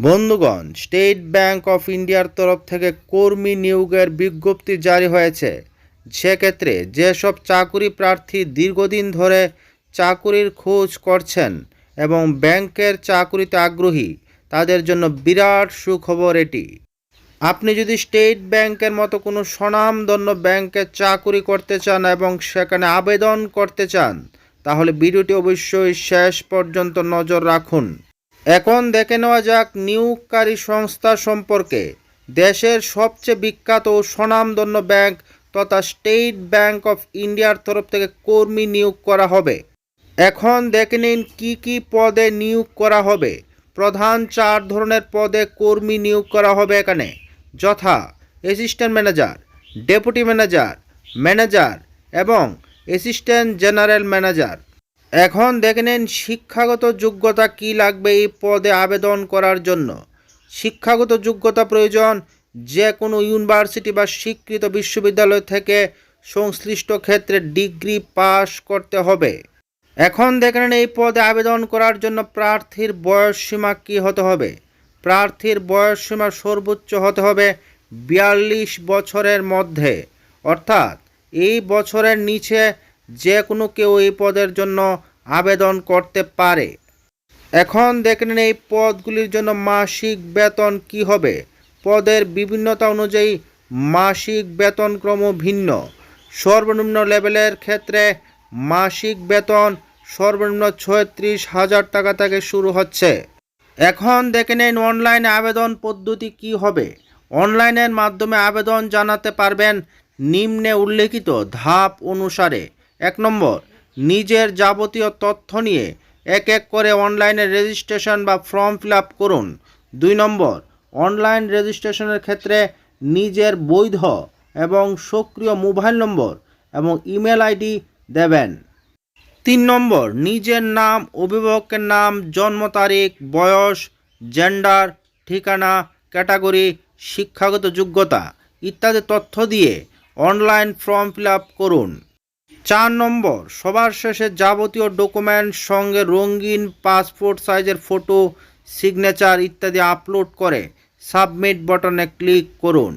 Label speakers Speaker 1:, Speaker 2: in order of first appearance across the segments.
Speaker 1: বন্ধুগণ state bank of ইন্ডিয়ার তরফ থেকে কর্মী নিয়োগের বিজ্ঞপ্তি জারি হয়েছে। সেক্ষেত্রে যেসব চাকুরি প্রার্থী দীর্ঘদিন ধরে চাকুরির খোঁজ করছেন এবং ব্যাংকের চাকুরিতে আগ্রহী, তাদের জন্য বিরাট সুখবর এটি। আপনি যদি স্টেট ব্যাংকের মতো কোনো স্বনামধন্য ব্যাংকে চাকুরি করতে চান এবং সেখানে আবেদন করতে চান, তাহলে ভিডিওটি অবশ্যই শেষ পর্যন্ত নজর রাখুন। এখন দেখে নেওয়া যাক নিয়োগকারী সংস্থা সম্পর্কে। দেশের সবচেয়ে বিখ্যাত ও স্বনামধন্য ব্যাংক তথা স্টেট ব্যাংক অফ ইন্ডিয়ার তরফ থেকে কর্মী নিয়োগ করা হবে। এখন দেখে নিন কী কী পদে নিয়োগ করা হবে। প্রধান চার ধরনের পদে কর্মী নিয়োগ করা হবে এখানে। যথা assistant manager, deputy manager manager এবং অ্যাসিস্ট্যান্ট জেনারেল ম্যানেজার। এখন দেখে নিন শিক্ষাগত যোগ্যতা কী লাগবে এই পদে আবেদন করার জন্য। শিক্ষাগত যোগ্যতা প্রয়োজন যে কোনো ইউনিভার্সিটি বা স্বীকৃত বিশ্ববিদ্যালয় থেকে সংশ্লিষ্ট ক্ষেত্রে ডিগ্রি পাস করতে হবে। এখন দেখে নিন এই পদে আবেদন করার জন্য প্রার্থীর বয়স সীমা কী হতে হবে। প্রার্থীর বয়স সীমা সর্বোচ্চ হতে হবে বিয়াল্লিশ বছরের মধ্যে। অর্থাৎ এই বছরের নিচে যে কোনো কেউ এই পদের জন্য আবেদন করতে পারে। এখন দেখে নিন এই পদগুলির জন্য মাসিক বেতন কি হবে। পদের বিভিন্নতা অনুযায়ী মাসিক বেতনক্রম ভিন্ন। সর্বনিম্ন লেভেলের ক্ষেত্রে মাসিক বেতন সর্বনিম্ন ছয়ত্রিশ হাজার টাকা থেকে শুরু হচ্ছে। এখন দেখে নিন অনলাইনে আবেদন পদ্ধতি কি হবে। অনলাইনের মাধ্যমে আবেদন জানাতে পারবেন নিম্নে উল্লেখিত ধাপ অনুসারে। এক নম্বর, নিজের যাবতীয় তথ্য নিয়ে এক এক করে অনলাইনে রেজিস্ট্রেশন বা ফর্ম ফিল করুন। দুই নম্বর, অনলাইন রেজিস্ট্রেশনের ক্ষেত্রে নিজের বৈধ এবং সক্রিয় মোবাইল নম্বর এবং ইমেল আইডি দেবেন। তিন নম্বর, নিজের নাম, অভিভাবকের নাম, জন্ম তারিখ, বয়স জেন্ডার ঠিকানা, ক্যাটাগরি, শিক্ষাগত যোগ্যতা ইত্যাদি তথ্য দিয়ে অনলাইন ফর্ম ফিল করুন। চার নম্বর, সবার শেষে যাবতীয় ডকুমেন্ট সঙ্গে রঙিন পাসপোর্ট সাইজের ফটো, সিগনেচার ইত্যাদি আপলোড করে সাবমিট বাটনে ক্লিক করুন।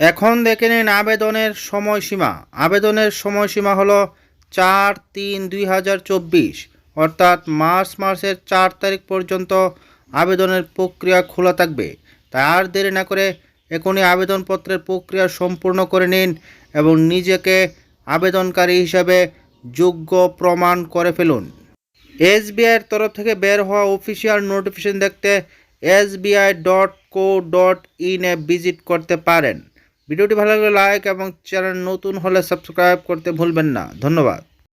Speaker 1: এখন দেখে নিন আবেদনের সময়সীমা। আবেদনের সময়সীমা হলো চার তিন দুই অর্থাৎ মার্চ মাসের চার তারিখ পর্যন্ত আবেদনের প্রক্রিয়া খোলা থাকবে। তাই আর দেরি না করে এখনই আবেদনপত্রের প্রক্রিয়া সম্পূর্ণ করে নিন এবং নিজেকে আবেদনকারী হিসাবে যোগ্য প্রমাণ করে ফেলুন। এস এসবিআইয়ের তরফ থেকে বের হওয়া অফিসিয়াল নোটিফিকেশন দেখতে এসবিআই ডট কো ডট ইনে ভিজিট করতে পারেন। ভিডিওটি ভালো লাগলে লাইক এবং চ্যানেল নতুন হলে সাবস্ক্রাইব করতে ভুলবেন না। ধন্যবাদ।